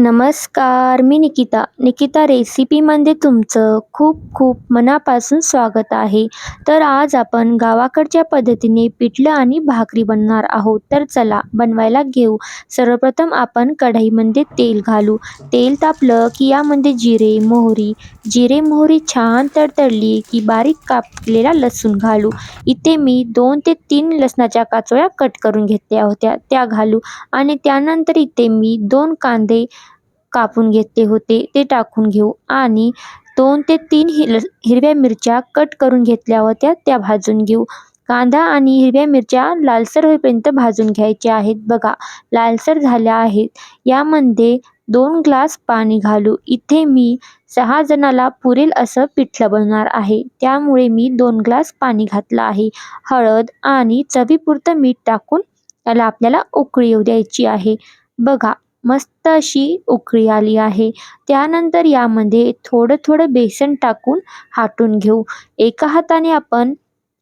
नमस्कार मी निकिता. निकिता रेसिपीमध्ये तुमचं खूप खूप मनापासून स्वागत आहे. तर आज आपण गावाकडच्या पद्धतीने पिठलं आणि भाकरी बनणार आहोत. तर चला बनवायला घेऊ. सर्वप्रथम आपण कढईमध्ये तेल घालू. तेल तापलं की यामध्ये जिरे मोहरी जिरे मोहरी छान तडतडली की बारीक कापलेला लसूण घालू. इथे मी दोन ते तीन लसणाच्या काचोळ्या कट करून घेतल्या होत्या त्या घालू. आणि त्यानंतर इथे मी दोन कांदे कापून घेतले होते ते टाकून घेऊ. आणि दोन ते तीन हिर हिरव्या मिरच्या कट करून घेतल्या होत्या त्या भाजून घेऊ. कांदा आणि हिरव्या मिरच्या लालसर होईपर्यंत भाजून घ्यायच्या आहेत. बघा लालसर झाल्या आहेत. यामध्ये दोन ग्लास पाणी घालू. इथे मी सहा जणाला पुरेल असं पिठलं बनणार आहे. त्यामुळे मी दोन ग्लास पाणी घातलं आहे. हळद आणि चवीपुरतं मीठ टाकून त्याला आपल्याला उकळी येऊ द्यायची आहे. बघा मस्त अशी उकळी आली आहे. त्यानंतर यामध्ये थोडं थोडं बेसन टाकून हाटून घेऊ. एका हाताने आपण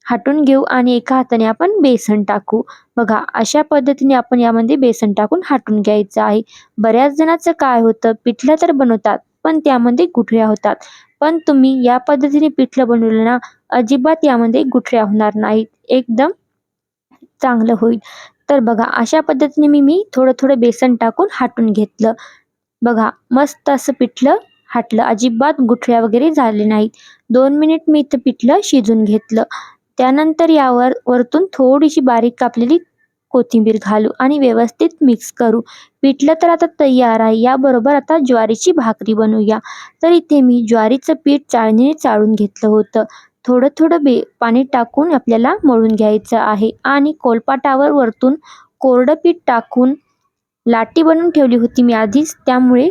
हाटून घेऊ आणि एका हाताने आपण बेसन टाकू. बघा अशा पद्धतीने आपण यामध्ये बेसन टाकून हाटून घ्यायचं आहे. बऱ्याच जणांचं काय होतं पिठलं तर बनवतात पण त्यामध्ये गुठळ्या होतात. पण तुम्ही या पद्धतीने पिठलं बनवलं ना अजिबात यामध्ये गुठळ्या होणार नाहीत. एकदम चांगलं होईल. तर बघा अशा पद्धतीने मी मी थोडं थोडं बेसन टाकून हाटून घेतलं. बघा मस्त असं पिठलं हाटलं. अजिबात गुठळ्या वगैरे झाले नाहीत. दोन मिनिट मी इथं पिठलं शिजून घेतलं. त्यानंतर यावर वरतून थोडीशी बारीक कापलेली कोथिंबीर घालू आणि व्यवस्थित मिक्स करू. पिठलं तर आता तयार आहे. याबरोबर आता ज्वारीची भाकरी बनवूया. तर इथे मी ज्वारीचं पीठ चाळणीने चाळून घेतलं होतं. थोडं थोडं बे पाणी टाकून आपल्याला मळून घ्यायचं आहे. आणि कोलपाटावर वरतून कोरडं पीठ टाकून लाटी बनवून ठेवली होती मी आधीच. त्यामुळे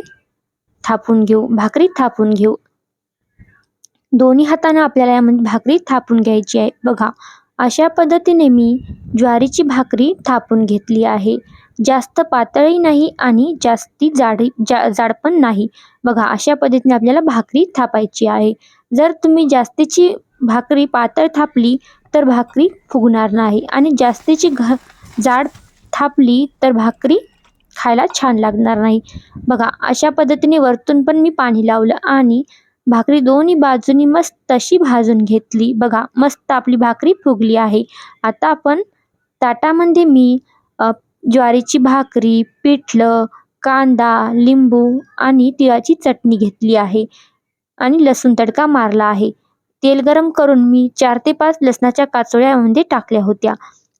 थापून घेऊ. भाकरी थापून घेऊ. दोन्ही हातानं आपल्याला यामध्ये भाकरी थापून घ्यायची आहे. बघा अशा पद्धतीने मी ज्वारीची भाकरी थापून घेतली आहे. जास्त पातळही नाही आणि जास्ती जाडी जा जाड पण नाही. बघा अशा पद्धतीने आपल्याला भाकरी थापायची आहे. जर तुम्ही जास्तीची भाकरी पातळ थापली तर भाकरी फुगणार नाही. आणि जास्तीची घ जाड थापली तर भाकरी खायला छान लागणार नाही. बघा अशा पद्धतीने वरतून पण मी पाणी लावलं आणि भाकरी दोन्ही बाजूनी मस्त तशी भाजून घेतली. बघा मस्त आपली भाकरी फुगली आहे. आता आपण ताटामध्ये मी ज्वारीची भाकरी पिठलं कांदा लिंबू आणि तिळाची चटणी घेतली आहे आणि लसूण तडका मारला आहे. तेल गरम करून मी चार ते पाच लसणाच्या काचोळ्यामध्ये टाकल्या होत्या.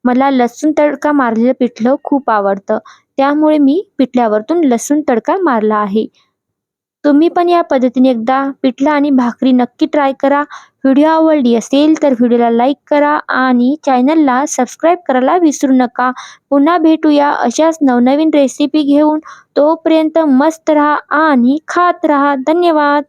मला लसूण तडका मारलेलं पिठलं खूप आवडतं. त्यामुळे मी पिठल्यावरतून लसूण तडका मारला आहे. तुम्ही पण या पद्धतीने एकदा पिठलं आणि भाकरी नक्की ट्राय करा. व्हिडिओ आवडली असेल तर व्हिडिओला लाईक करा आणि चॅनलला सबस्क्राईब करायला विसरू नका. पुन्हा भेटूया अशाच नवनवीन रेसिपी घेऊन. तोपर्यंत मस्त राहा आणि खात राहा. धन्यवाद.